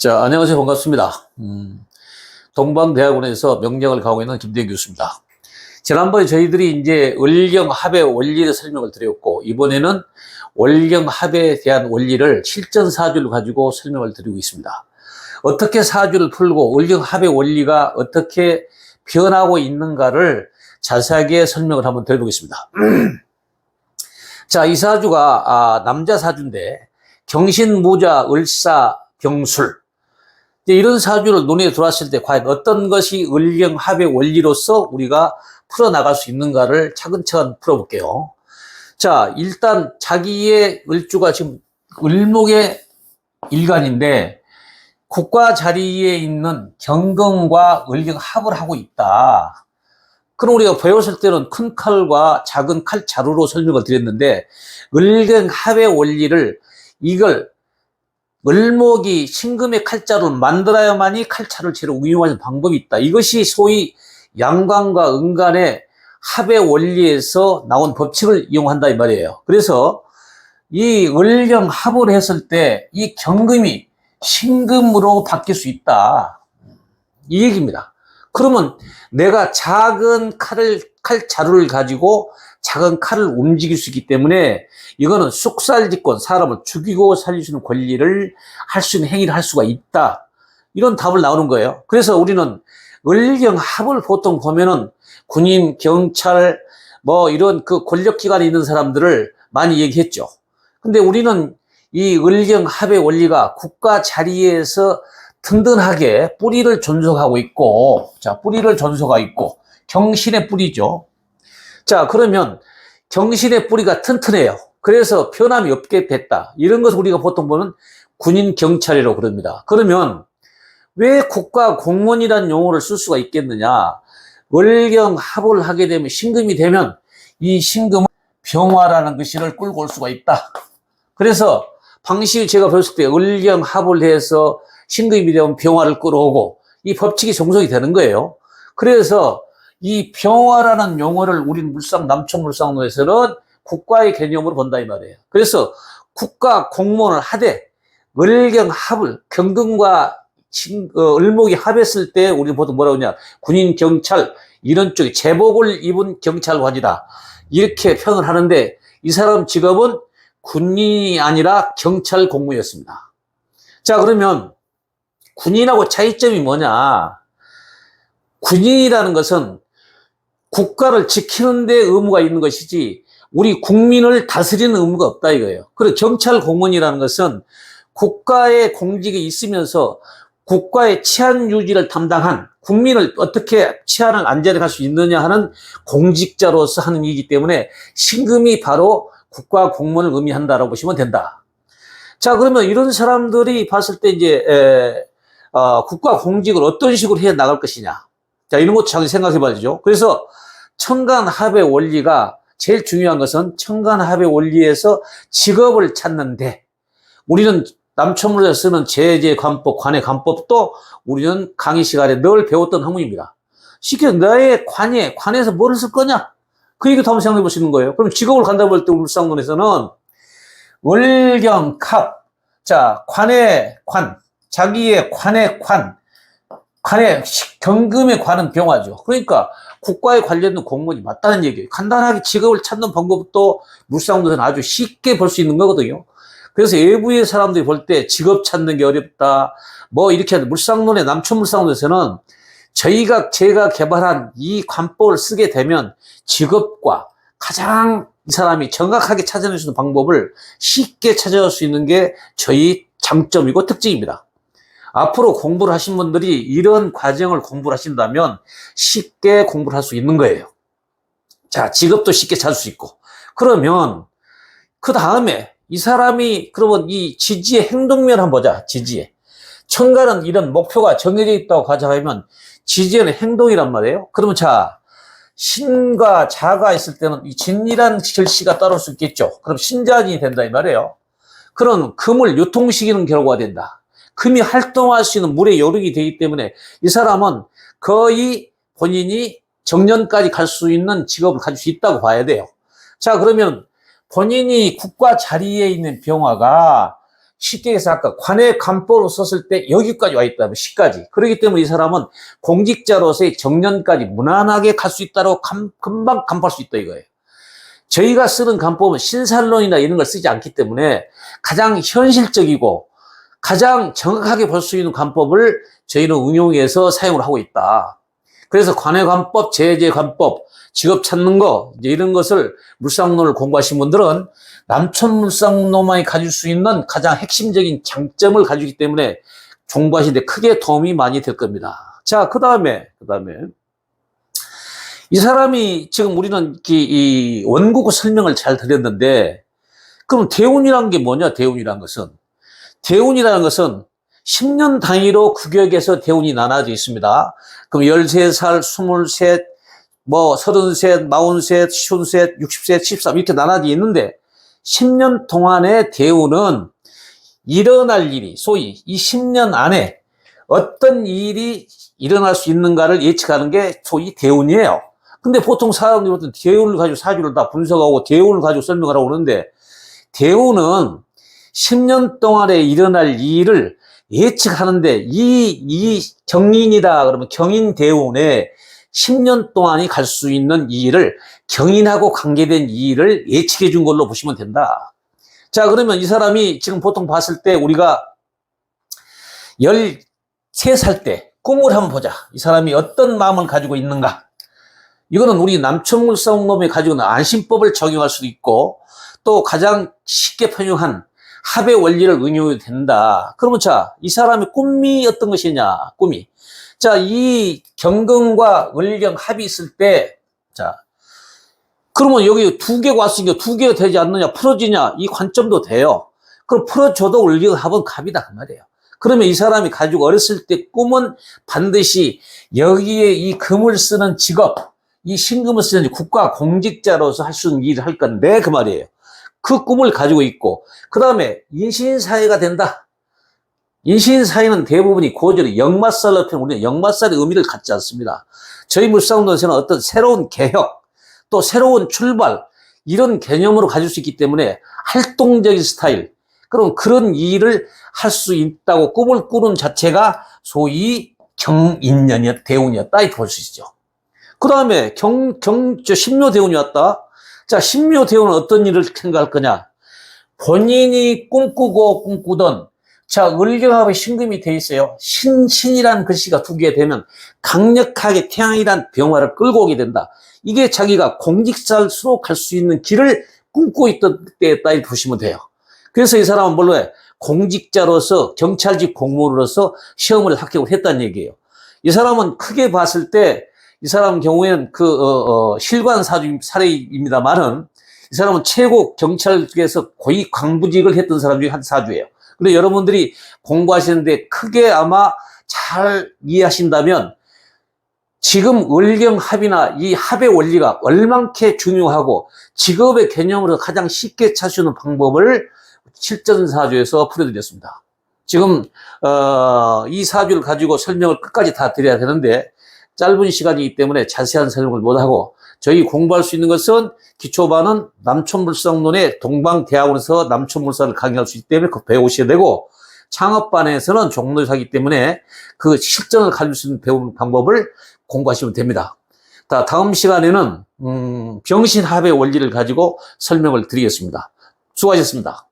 자, 안녕하세요. 반갑습니다. 음, 동방대학원에서 명령을 가고 있는 김대현 교수입니다. 지난번에 저희들이 이제 월경 합의 원리를 설명을 드렸고, 이번에는 월경 합에 대한 원리를 실전 사주를 가지고 설명을 드리고 있습니다. 어떻게 사주를 풀고 월경 합의 원리가 어떻게 변하고 있는가를 자세하게 설명을 한번 드려보겠습니다. 자, 이 사주가 아, 남자 사주인데 경신무자, 을사, 병술 이제 이런 사주를 눈에 들어왔을 때 과연 어떤 것이 을경합의 원리로서 우리가 풀어나갈 수 있는가를 차근차근 풀어볼게요. 자, 일단 자기의 을주가 지금 을목의 일간인데 국가 자리에 있는 경금과 을경합을 하고 있다. 그럼 우리가 배웠을 때는 큰 칼과 작은 칼 자루로 설명을 드렸는데 을경합의 원리를 이걸 을목이 신금의 칼자루를 만들어야만이 칼자를 제로 운용하는 방법이 있다. 이것이 소위 양관과 은간의 합의 원리에서 나온 법칙을 이용한다 이 말이에요. 그래서 이 을경 합을 했을 때 이 경금이 신금으로 바뀔 수 있다. 이 얘기입니다. 그러면 내가 작은 칼을 칼 자루를 가지고 작은 칼을 움직일 수 있기 때문에 이거는 쑥살직권 사람을 죽이고 살릴 수 있는 권리를 할 수 있는 행위를 할 수가 있다. 이런 답을 나오는 거예요. 그래서 우리는 을경합을 보통 보면은 군인, 경찰, 뭐 이런 그 권력기관에 있는 사람들을 많이 얘기했죠. 근데 우리는 이 을경합의 원리가 국가 자리에서 든든하게 뿌리를 존속하고 있고, 자, 뿌리를 존속하고 있고, 경신의 뿌리죠. 자, 그러면 경신의 뿌리가 튼튼해요. 그래서 변함이 없게 됐다. 이런 것을 우리가 보통 보는 군인 경찰이라고 그럽니다. 그러면 왜 국가 공무원이라는 용어를 쓸 수가 있겠느냐? 월경 합을 하게 되면 신금이 되면 이 신금은 병화라는 것을 끌고 올 수가 있다. 그래서 방시 제가 배웠을 때 월경 합을 해서 신금이 되면 병화를 끌어오고 이 법칙이 종속이 되는 거예요. 그래서 이 병화라는 용어를 우린 물상 남천물상로에서는 국가의 개념으로 본다 이 말이에요. 그래서 국가 공무원을 하되 을경 합을 경금과 신, 어, 을목이 합했을 때 우리는 보통 뭐라고 하냐 군인 경찰 이런 쪽에 제복을 입은 경찰관이다 이렇게 평을 하는데 이 사람 직업은 군인이 아니라 경찰 공무였습니다. 자 그러면 군인하고 차이점이 뭐냐 군인이라는 것은 국가를 지키는 데 의무가 있는 것이지 우리 국민을 다스리는 의무가 없다 이거예요. 그리고 경찰 공무원이라는 것은 국가의 공직에 있으면서 국가의 치안 유지를 담당한 국민을 어떻게 치안을 안전하게 할수 있느냐 하는 공직자로서 하는 일이기 때문에 신금이 바로 국가 공무원을 의미한다라고 보시면 된다. 자 그러면 이런 사람들이 봤을 때 이제 에, 어, 국가 공직을 어떤 식으로 해 나갈 것이냐. 자 이런 것도 잘 생각해 봐야죠. 그래서 청간합의 원리가 제일 중요한 것은 청간합의 원리에서 직업을 찾는데 우리는 남천물에서 쓰는 제재 관법, 관해관법도 우리는 강의 시간에 늘 배웠던 학문입니다. 쉽게 너의 관예, 관에서 뭐를 쓸 거냐? 그 얘기도 한번 생각해 보시는 거예요. 그럼 직업을 간다고 할 때 울상론에서는 월경, 갑, 자, 관의 관, 자기의 관의 관, 관의 경금의 관은 병화죠. 그러니까 국가에 관련된 공무원이 맞다는 얘기예요. 간단하게 직업을 찾는 방법도 물상론에서는 아주 쉽게 볼 수 있는 거거든요. 그래서 외부의 사람들이 볼 때 직업 찾는 게 어렵다. 뭐 이렇게 물상론의 남천물상론에서는 저희가 제가 개발한 이 관법을 쓰게 되면 직업과 가장 이 사람이 정확하게 찾아낼 수 있는 방법을 쉽게 찾아올 수 있는 게 저희 장점이고 특징입니다. 앞으로 공부를 하신 분들이 이런 과정을 공부를 하신다면 쉽게 공부를 할 수 있는 거예요. 자, 직업도 쉽게 찾을 수 있고. 그러면 그 다음에 이 사람이 그러면 이 지지의 행동면 한번 보자. 지지의. 청가는 이런 목표가 정해져 있다고 가정하면 지지에는 행동이란 말이에요. 그러면 자, 신과 자가 있을 때는 이 진이란 결시가 따를 수 있겠죠. 그럼 신자진이 된다 이 말이에요. 그런 금을 유통시키는 결과가 된다. 금이 활동할 수 있는 물의 요력이 되기 때문에 이 사람은 거의 본인이 정년까지 갈 수 있는 직업을 가질 수 있다고 봐야 돼요. 자, 그러면 본인이 국가 자리에 있는 병화가 쉽게 해서 아까 관의 간법으로 썼을 때 여기까지 와 있다면 시까지. 그렇기 때문에 이 사람은 공직자로서의 정년까지 무난하게 갈 수 있다고 감- 금방 간파할 수 있다 이거예요. 저희가 쓰는 간법은 신살론이나 이런 걸 쓰지 않기 때문에 가장 현실적이고 가장 정확하게 볼 수 있는 간법을 저희는 응용해서 사용을 하고 있다. 그래서 관해관법, 제재관법, 직업 찾는 거 이런 것을 물상론을 공부하신 분들은 남촌 물상론만이 가질 수 있는 가장 핵심적인 장점을 가지기 때문에 공부하시는데 크게 도움이 많이 될 겁니다. 자, 그 다음에 그 다음에 이 사람이 지금 우리는 이, 이 원국어 설명을 잘 드렸는데 그럼 대운이란 게 뭐냐? 대운이란 것은 대운이라는 것은 10년 단위로 구격에서 대운이 나눠져 있습니다. 그럼 13살, 23, 뭐 33, 43, 53, 60세, 73 이렇게 나눠져 있는데 10년 동안의 대운은 일어날 일이 소위 이 10년 안에 어떤 일이 일어날 수 있는가를 예측하는 게 소위 대운이에요. 근데 보통 사람들이 어떤 대운을 가지고 사주를 다 분석하고 대운을 가지고 설명을 하고 그러는데 대운은 10년 동안에 일어날 일을 예측하는데 이, 이 경인이다 그러면 경인 대운에 10년 동안이 갈 수 있는 이 일을 경인하고 관계된 이 일을 예측해 준 걸로 보시면 된다. 자, 그러면 이 사람이 지금 보통 봤을 때 우리가 13살 때 꿈을 한번 보자. 이 사람이 어떤 마음을 가지고 있는가. 이거는 우리 남천물성놈이 가지고 있는 안심법을 적용할 수도 있고 또 가장 쉽게 편용한 합의 원리를 응용해도 된다. 그러면 자, 이 사람의 꿈이 어떤 것이냐, 꿈이. 자, 이 경금과 을경 합이 있을 때, 자, 그러면 여기 두 개가 왔으니까 두 개가 되지 않느냐, 풀어지냐, 이 관점도 돼요. 그럼 풀어줘도 을경 합은 갑이다, 그 말이에요. 그러면 이 사람이 가지고 어렸을 때 꿈은 반드시 여기에 이 금을 쓰는 직업, 이 신금을 쓰는 국가 공직자로서 할 수 있는 일을 할 건데, 그 말이에요. 그 꿈을 가지고 있고, 그 다음에 인신사회가 된다. 인신사회는 대부분이 고절이 역마살로 표현, 우리는 역마살의 의미를 갖지 않습니다. 저희 물상론에서는 어떤 새로운 개혁, 또 새로운 출발, 이런 개념으로 가질 수 있기 때문에 활동적인 스타일, 그럼 그런 일을 할 수 있다고 꿈을 꾸는 자체가 소위 경인년이었, 대운이었다, 이렇게 볼 수 있죠. 그 다음에 경, 경, 저, 신묘 대운이 왔다. 자, 신묘 대운은 어떤 일을 생각할 거냐? 본인이 꿈꾸고 꿈꾸던 자, 을경합의 신금이 돼 있어요. 신, 신이라는 글씨가 두 개 되면 강력하게 태양이란 병화를 끌고 오게 된다. 이게 자기가 공직자를 수록할 수 있는 길을 꿈꾸고 있던 때에 따위 보시면 돼요. 그래서 이 사람은 뭘로 해? 공직자로서 경찰직 공무원으로서 시험을 합격을 했다는 얘기예요. 이 사람은 크게 봤을 때 이 사람 경우에는 그, 어, 어, 실관 사주, 사례입니다만은 이 사람은 최고 경찰국에서 고위 광부직을 했던 사람 중에 한 사주예요. 근데 여러분들이 공부하시는데 크게 아마 잘 이해하신다면 지금 을경합이나 이 합의 원리가 얼만큼 중요하고 직업의 개념으로 가장 쉽게 찾으는 방법을 실전사주에서 풀어드렸습니다. 지금 어, 이 사주를 가지고 설명을 끝까지 다 드려야 되는데 짧은 시간이기 때문에 자세한 설명을 못하고 저희 공부할 수 있는 것은 기초반은 남촌물상론의 동방대학원에서 남촌물상을 강의할 수 있기 때문에 그 배우셔야 되고 창업반에서는 종로사기 때문에 그 실전을 가질 수 있는 배우는 방법을 공부하시면 됩니다. 자, 다음 시간에는 음, 병신합의 원리를 가지고 설명을 드리겠습니다. 수고하셨습니다.